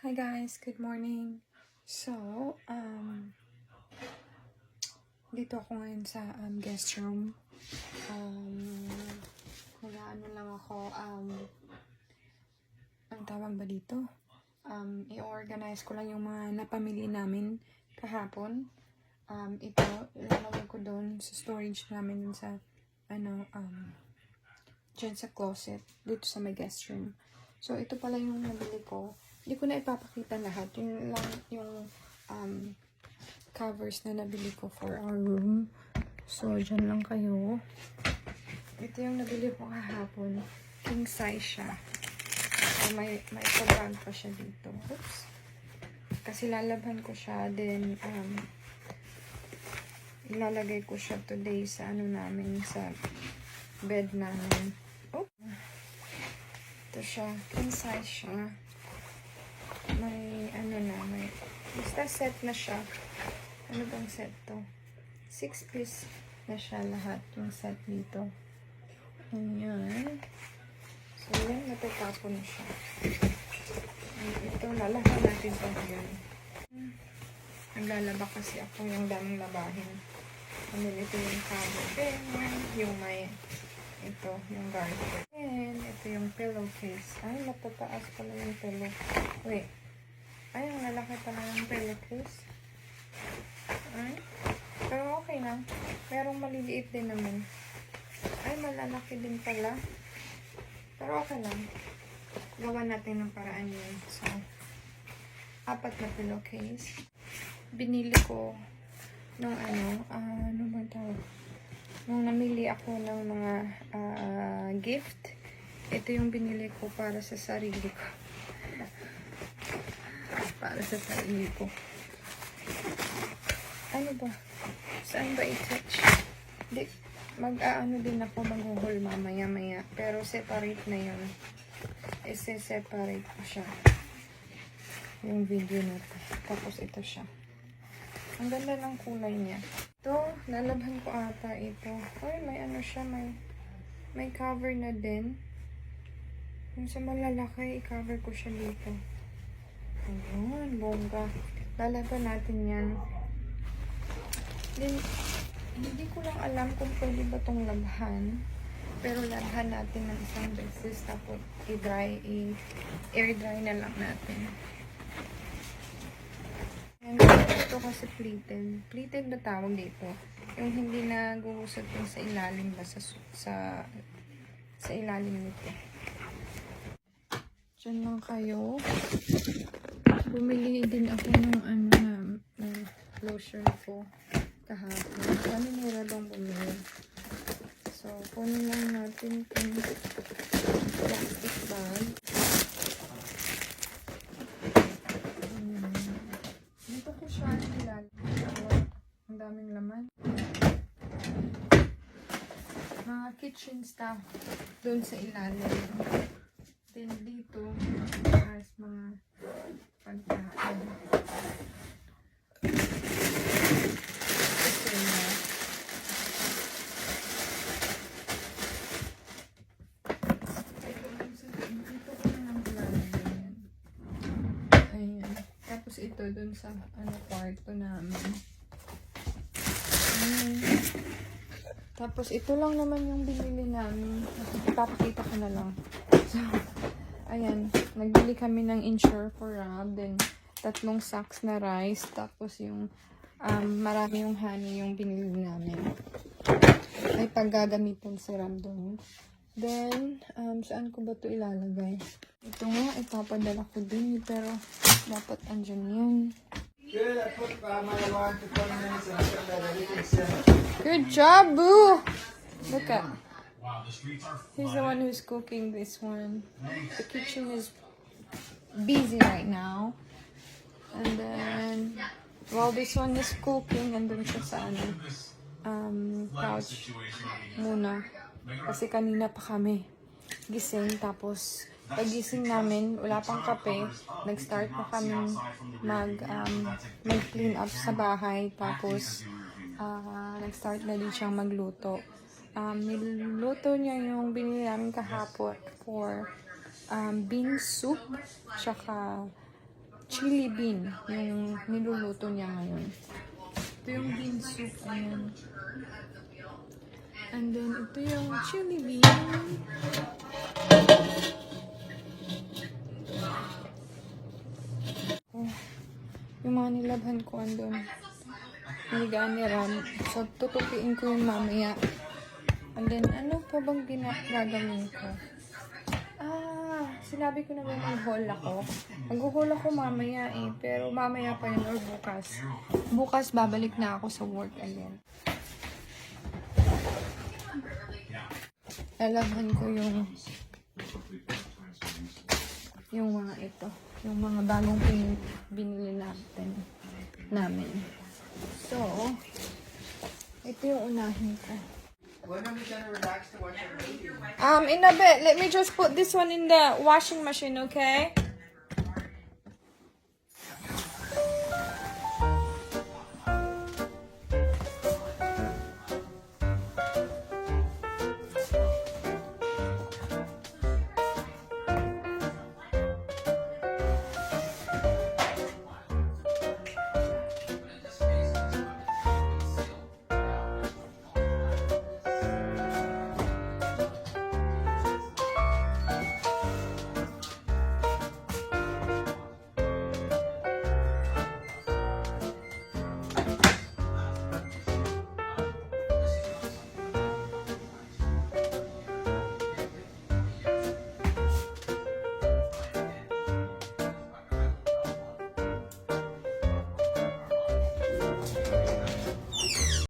Hi guys, good morning. So, um, dito ako ngayon sa um, guest room. Um, ano lang ako, um, ang tawag ba dito? Um, i-organize ko lang yung mga napamili namin kahapon. Um, ito, ilalagay ko doon sa storage namin sa, ano, um, dyan sa closet, dito sa my guest room. So, ito pala yung nabili ko. Hindi ko na ipapakita lahat. Yung lang, yung um, covers na nabili ko for our room. So, dyan lang kayo. Ito yung nabili ko kahapon. King size siya. So, may, may pabag pa siya dito. Oops. Kasi lalabhan ko siya. Then, um, ilalagay ko siya today sa ano namin, sa bed namin. Oh. Ito siya. King size siya. May, ano na, may, basta set na siya. Ano bang set to? Six piece na siya lahat, yung set dito. Ayan. So, yan, natatapon na siya. Ito, lalahan natin ito ngayon. Naglalaba kasi ako yung daming labahin. Ano ito yung cover pen, yung may, ito, yung garter pen, ito yung pillowcase. Ay, matataas pala yung pillow. Wait. Ay, ang lalaki pala yung pillowcase. Ay, pero okay lang. Merong maliliit din naman. Ay, malalaki din pala. Pero okay lang. Gawa natin ng paraan yun. So, apat na pillowcase. Binili ko nung ano, ah, ano ba tawag? Nung namili ako ng mga ah, gift, ito yung binili ko para sa sarili ko. Para sa sarili ko. Ano ba? Saan ba i-touch? Di, mag-aano din ako maghuhol mamaya-maya. Pero separate na yun. Ise-separate ko siya. Yung video na. Tapos ito siya. Ang ganda ng kulay niya. Ito, lalabhan ko ata ito. Ay, may ano siya, may may cover na din. Yung sa malalaki, i-cover ko siya dito. Ayun, bongga. Lalaban natin yan. Then, hindi ko lang alam kung pwede ba tong labhan. Pero labhan natin ng isang beses. Tapos, i-dry, i-air dry na lang natin. And ito kasi pleated. Pleated na tawag dito. Yung hindi na guhusot yung sa ilalim ba sa, sa, sa ilalim nito. Diyan lang kayo. Bumili din ako ng ano na, ng lotion ko kahapon. Ano mura lang bumili. So, kunin lang natin itong plastic bag. Ayan. Dito ko siya nilalagay. Ang daming laman. Mga kitchen stuff doon sa ilalim. Then dito, as mga pagkain. Tapos ito dun sa ano kwarto namin. Ayan. Tapos ito lang naman yung binili namin. Ipapakita ko na lang. So, ayan. Nagbili kami ng insure for Rob. Then, tatlong sacks na rice. Tapos yung um, marami yung honey yung binili namin. Ay paggagamitin si Ram doon. Then, um, saan ko ba ito ilalagay? Ito nga, ipapadala ko din. Pero, dapat andyan yan. Good, I put uh, my alarm to 20 minutes and I said that everything's set. Good job, Boo! Look at. He's the one who's cooking this one. The kitchen is busy right now. And then, while this one is cooking, andun siya sa ano, um, couch muna. Kasi kanina pa kami gising. Tapos, pagising namin, wala pang kape. Nag-start na kami mag, um, mag-clean up sa bahay. Tapos, ah, nag-start na din siyang magluto. Um, niluto niya yung binili namin kahapon for um, bean soup, tsaka chili bean. Yung niluluto niya ngayon. Ito yung bean soup. Ayan. And then, ito yung chili bean. Oh, yung mga nilabhan ko andun. Higaan ni Ram. So, tutupiin ko yung mamaya. And then, ano pa bang gina- gagawin ko? Ah, sinabi ko na ba mag-haul ako? Mag-haul ako mamaya eh. Pero mamaya pa yun or bukas. Bukas babalik na ako sa work again. Lalabhan ko yung yung mga ito. Yung mga bagong pin, binili natin. Namin. So, ito yung unahin ko. When are we gonna relax to watch a movie? Um, in a bit, let me just put this one in the washing machine, okay?